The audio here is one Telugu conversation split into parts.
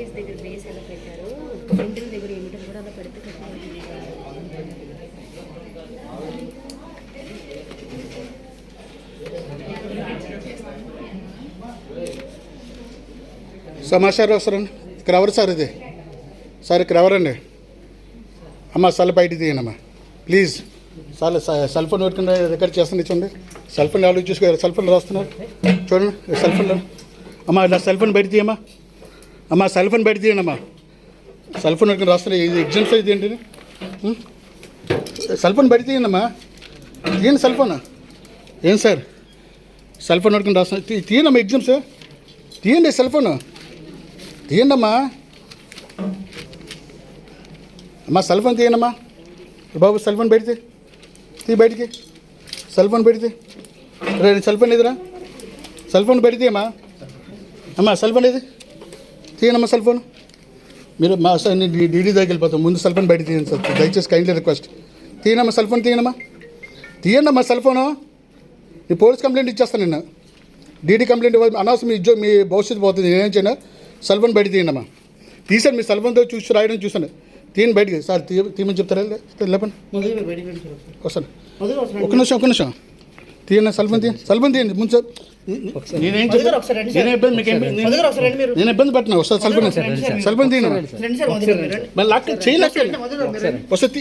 ఫేస్ దగ్గర బేస్ ఎలా పెట్టారు వెంటల దగ్గర ఏమిటో కూడా అలా పెడితే సమాచారం వస్తారండి ఇక్కడ ఎవరు సార్ ఇది? సార్ ఇక్కడ ఎవరండి? అమ్మ సెల్ బయట తీయనమ్మా ప్లీజ్. సార్ సెల్ ఫోన్ పెట్టుకుని రికార్డ్ చేస్తాను చూడండి సెల్ ఫోన్ ఆలోచించుకోవాలి చూసుకో సెల్ ఫోన్ రాస్తున్నారు. చూడండి సెల్ ఫోన్లో. అమ్మ నా సెల్ ఫోన్ బయట తీయమ్మా. అమ్మా సెల్ ఫోన్ బయట తీయండి అమ్మా సెల్ ఫోన్ పెట్టుకుని రాస్తున్నారు ఇది ఎగ్జామ్స్ ఇది ఏంటి ఉం? సెల్ ఫోన్ బయట తీయండి అమ్మా తీయండి సెల్ ఫోన్ ఏం సార్ సెల్ ఫోన్ పెట్టుకుని రాస్తున్నారు తీ- తీయండి అమ్మా ఎగ్జామ్స్ తీయండి సెల్ ఫోన్ తీయండి అమ్మా అమ్మా సెల్ ఫోన్ తీయండమ్మా. బాబు సెల్ ఫోన్ పెడితే తీ. బయటికి. సెల్ ఫోన్ పెడితే రే సెల్ ఫోన్ ఎదురా సెల్ ఫోన్ పెడితే అమ్మా అమ్మా సెల్ ఫోన్ ఏది? తీయనమ్మా సెల్ ఫోన్. మీరు మా సార్ నేను డీడీ దగ్గరికి వెళ్ళిపోతాం. ముందు సెల్ ఫోన్ బయట తీయండి సార్. దయచేసి కైండ్లీ రిక్వెస్ట్ తీయనమ్మా సెల్ ఫోన్ తీయనమ్మా తీయండి అమ్మా సెల్ ఫోను. నీ పోలీస్ కంప్లైంట్ ఇచ్చేస్తాను నిన్న. డీడీ కంప్లైంట్ అనవసరం మీ ఉద్యోగం మీ భవిష్యత్తు పోతుంది. నేనేం చేయను? సెల్ ఫోన్ బయట తీయండి అమ్మా. తీసాను మీ సెల్ ఫోన్తో చూసి రాయడం చూసాను. తీయని బయటికి. సార్ తీ తీయమని చెప్తారా? లే- లేపండి. ఒకసారి ఒక్క నిమిషం ఒక్క నిమిషం. తీయండి సెల్ ఫోన్ తీయండి సెల్ ఫోన్ తీయండి ముందు సార్. నేనేం చెప్పాను ఒకసారి నేనే ఇబ్బంది మీకు ఏం- నేను- మొదలు ఒకసారి రండి మీరు. నేను ఇబ్బంది పెట్టినా వస్తా సెల్ ఫోన్ సెల్ ఫోన్ తీయండి. మీరు లాక్ చేయలేక. వస్తే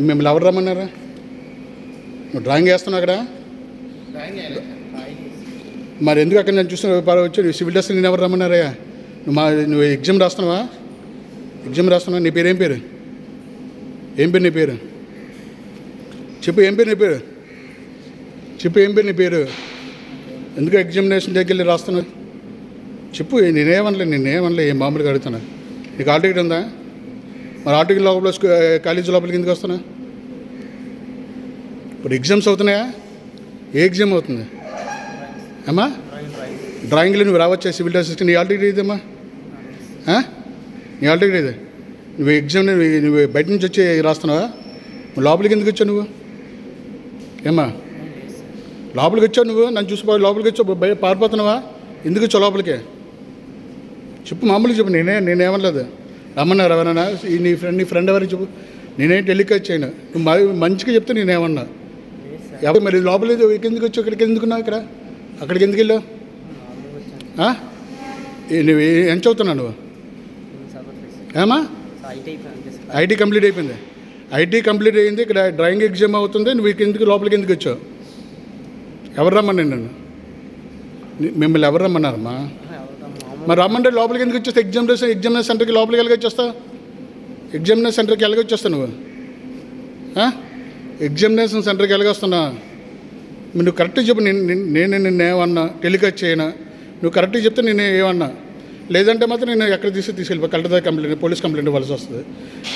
మిమ్మల్ని ఎవరు రమ్మన్నారా? నువ్వు డ్రాయింగ్ వేస్తున్నావు అక్కడ? మరి ఎందుకు అక్కడ నేను చూసిన వచ్చి సివిల్ డ్రెస్ నేను ఎవరు రమ్మన్నారా నువ్వు మా నువ్వు ఎగ్జామ్ రాస్తున్నావా? ఎగ్జామ్ రాస్తున్నావా? నీ పేరు ఏం పేరు? ఏం పేరు నీ పేరు? చెప్పు ఏం పేరు నీ పేరు? చెప్పు ఏం పేరు నీ పేరు? ఎందుకు ఎగ్జామినేషన్ దగ్గరికి వెళ్ళి రాస్తున్నావు? చెప్పు నేనేమనలే నేనేమనలే ఏం మామూలుగా అడుగుతున్నా నీకు ఆల్ టికెట్ ఉందా? మరి ఆల్ లోపల కాలేజీ లోపలికి ఎందుకు వస్తున్నా ఇప్పుడు ఎగ్జామ్స్ అవుతున్నాయా? ఏ ఎగ్జామ్ అవుతుంది? అమ్మా డ్రాయింగ్లో నువ్వు రావచ్చా సివిల్ డ్రెస్ నీ ఆల్ టికెట్ నీ ఆల్ టికెట్ నువ్వు ఎగ్జామ్ నువ్వు బయట నుంచి వచ్చి రాస్తున్నావా? నువ్వు లోపలికి ఎందుకు వచ్చావు నువ్వు? ఏమ్మా? లోపలికి వచ్చావు నువ్వు? నన్ను చూసిపో లోపలికి వచ్చావు? పారిపోతున్నావా? ఎందుకు వచ్చావు లోపలికి? చెప్పు మామూలుగా చెప్పు నేనే నేనేమనలేదు. రమ్మన్నారు ఎవరైనా నీ ఫ్రెండ్ నీ ఫ్రెండ్ ఎవరు చెప్పు? నేనేం టెలికాస్ట్ చేయను. నువ్వు మంచిగా చెప్తే నేనేమన్నా? ఎవరు మరి లోపల ఎందుకు వచ్చావు? ఇక్కడికి ఎందుకున్నావు ఇక్కడ? అక్కడికి ఎందుకు వెళ్ళావు? నువ్వు ఎంత చదువుతున్నావు నువ్వు? ఏమా? ఐటీ కంప్లీట్ అయిపోయింది. ఐటీ కంప్లీట్ అయింది. ఇక్కడ డ్రాయింగ్ ఎగ్జామ్ అవుతుంది. నువ్వు ఇక్కడ ఎందుకు లోపలికి ఎందుకు వచ్చావు? ఎవరు రమ్మన్నాను నన్ను? మిమ్మల్ని ఎవరు రమ్మన్నారమ్మా? మరి రమ్మంటే లోపలికి ఎందుకు వచ్చేస్తా ఎగ్జామినేషన్ ఎగ్జామినేషన్ సెంటర్కి లోపలికి ఎలాగ వచ్చేస్తా ఎగ్జామినేషన్ సెంటర్కి ఎలాగ వచ్చేస్తా నువ్వు? ఎగ్జామినేషన్ సెంటర్కి ఎలాగ వస్తున్నా నువ్వు కరెక్ట్గా చెప్పు నేను నేను- నేను నిన్ను ఏమన్నా టెలికాస్ట్ చేయనా? నువ్వు కరెక్ట్గా చెప్తే నేను ఏమన్నా? లేదంటే మాత్రం నేను ఎక్కడ తీసి తీసుకెళ్ళిపో కలెక్టర్ దగ్గర కంప్లైంట్ పోలీస్ కంప్లైంట్ ఇవ్వాల్సి వస్తుంది.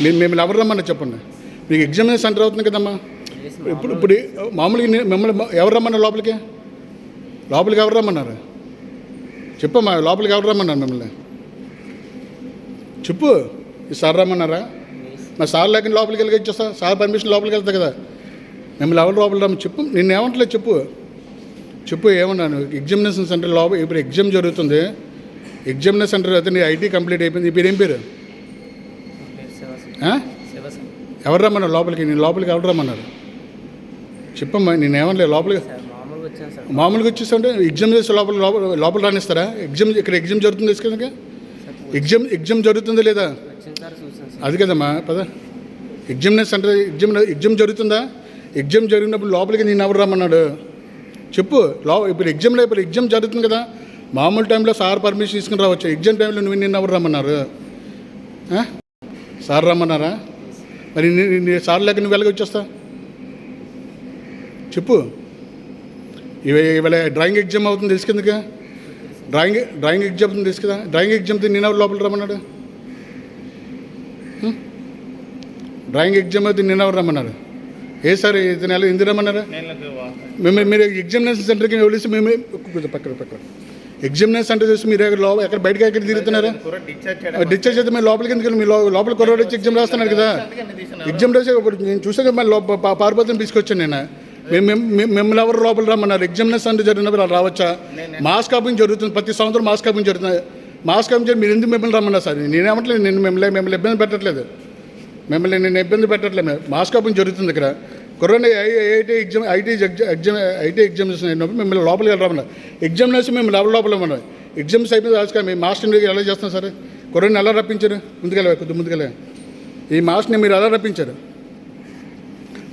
మేము మిమ్మల్ని ఎవరు రమ్మన్నా చెప్పండి. మీకు ఎగ్జామినేషన్ సెంటర్ అవుతుంది కదమ్మా? ఇప్పుడు ఇప్పుడు మామూలుగా మిమ్మల్ని ఎవరు రమ్మన్నారు లోపలికి? లోపలికి ఎవరు రమ్మన్నారు? చెప్పమ్మా లోపలికి ఎవరు రమ్మన్నారు మిమ్మల్ని? చెప్పు. ఈ సార్ రమ్మన్నారా? మరి సార్ లేకుండా లోపలికి వెళ్ళి ఇచ్చేస్తా సార్ పర్మిషన్ లోపలికి వెళ్తా కదా. మిమ్మల్ని ఎవరు లోపల రమ్మ చెప్పు. నేను ఏమంటలేదు చెప్పు. చెప్పు ఏమన్నాను? ఎగ్జామినేషన్ సెంటర్ లోపల ఇప్పుడు ఎగ్జామ్ జరుగుతుంది. ఎగ్జామినేషన్ సెంటర్ అయితే నీ ఐటీ కంప్లీట్ అయిపోయింది. ఈ పేరు ఏం పేరు ఎవరు రమ్మన్నారు లోపలికి? నేను లోపలికి ఎవరు రమ్మన్నారు? చెప్పమ్మా నేను ఏమనలేదు. లోపలికి మామూలుగా వచ్చేస్తుంటే ఎగ్జామ్ చేస్తే లోపల లోపల లోపల రానిస్తారా? ఎగ్జామ్ ఇక్కడ ఎగ్జామ్ జరుగుతుంది తీసుకెళ్ళక ఎగ్జామ్ ఎగ్జామ్ జరుగుతుందా లేదా? అది కదమ్మా పద. ఎగ్జామినేషన్ సెంటర్ ఎగ్జామ్ ఎగ్జామ్ జరుగుతుందా? ఎగ్జామ్ జరిగినప్పుడు లోపలికి నేను ఎవరు రమ్మన్నాడు? చెప్పు లో ఇప్పుడు ఎగ్జామ్లో ఇప్పుడు ఎగ్జామ్ జరుగుతుంది కదా. మామూలు టైంలో సార్ పర్మిషన్ తీసుకుని రావచ్చు? ఎగ్జామ్ టైంలో నువ్వు నిన్ను ఎవరు రమ్మన్నారు? సార్ రమ్మన్నారా? మరి సార్ లేక నువ్వు వెళ్ళగా వచ్చేస్తా చెప్పు. ఇవ ఇవాళ డ్రాయింగ్ ఎగ్జామ్ అవుతుంది తెలుసు కిందగా డ్రాయింగ్ డ్రాయింగ్ ఎగ్జామ్ అవుతుంది తెలుసు కదా? డ్రాయింగ్ ఎగ్జామ్ నేను ఎవరు లోపల రమ్మన్నాడు. డ్రాయింగ్ ఎగ్జామ్ అయితే నేను ఎవరు రమ్మన్నారు ఏ సార్ ఇతను ఎలా ఎందుకు రమ్మన్నారు? మేము మీరు ఎగ్జామినేషన్ సెంటర్కి వెళ్ళేసి మేమే పక్కన పక్కన. ఎగ్జామినేషన్ సెంటర్ చేసి మీరు ఎక్కడ లోపల ఎక్కడ బయటకి ఎక్కడ తిరుగుతున్నారు? డిశ్చార్జ్ అయితే మేము లోపలికి ఎందుకు వెళ్ళి మీ లోపల కొరవడొచ్చి వచ్చి ఎగ్జామ్ రాస్తున్నారు కదా. ఎగ్జామ్ రాసే ఇప్పుడు నేను చూసాక మళ్ళీ లోప తీసుకొచ్చాను నేను. మిమ్మల్ని ఎవరు లోపల రమ్మన్నారు? ఎగ్జామినేషన్ సెంటర్ జరిగినప్పుడు అలా రావచ్చా? మాస్ కాపింగ్ జరుగుతుంది. ప్రతి సంవత్సరం మాస్ కాపింగ్ జరుగుతుంది. మాస్ కాపింగ్ జరిగి మీరు ఎందుకు మిమ్మల్ని రమ్మన్నారు సార్? నేనేమట్లేదు నేను మిమ్మల్ని మిమ్మల్ని ఇబ్బంది పెట్టట్లేదు. మిమ్మల్ని నేను ఇబ్బంది పెట్టట్లేదు. మాస్ కాపింగ్ జరుగుతుంది ఇక్కడ. Corona IIT exam IT exam IT examination అయినప్పుడు మిమ్మల్ని లోపలికి వెళ్ళరామన్నారు ఎగ్జామినేషన్ మేము లోపల లోపల ఉన్నాం ఎగ్జామ్స్ అయిపోయింది రాజుగా మీ మాస్టర్ని ఎలా చేస్తాం సరే? కరోనా ఎలా రప్పించారు? ముందుకెళ్ళ కొద్ది ముందుకెళ్ళ ఈ మాస్టర్ని మీరు ఎలా రప్పించారు?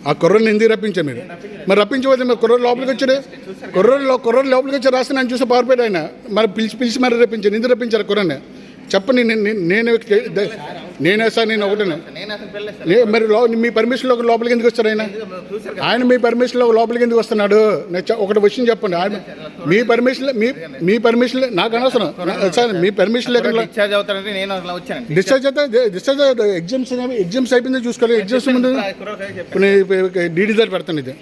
ఆ కుర్రని ఎందుకు రప్పించారు మీరు? మరి రప్పించకపోతే మరి కుర్రోడు లోపలికి వచ్చాడు? కుర్రోడు కుర్రోడు లోపలికి వచ్చి రాస్తే నన్ను చూసి పారిపోయాడు ఆయన. మరి పిలిచి పిలిచి మరి రప్పించారు ఎందుకు రప్పించారు కుర్రని? చెప్పండి నేను నేను- నేను సార్ నేను ఒకటే మరి లో మీ పర్మిషన్లో లోపలికి ఎందుకు వస్తారు ఆయన? ఆయన మీ పర్మిషన్లో లోపలికి ఎందుకు వస్తున్నాడు? ఒకటి విషయం చెప్పండి. ఆయన మీ పర్మిషన్ మీ మీ పర్మిషన్ నాకు అనవసరం. సార్ మీ పర్మిషన్ లేకుండా డిశ్చార్జ్ అయితే డిశ్చార్జ్ ఎగ్జామ్స్ ఎగ్జామ్స్ అయిపోయింది చూసుకోవాలి. ఎగ్జామ్స్ ముందు డీడీ దగ్గర పెడతాను ఇది.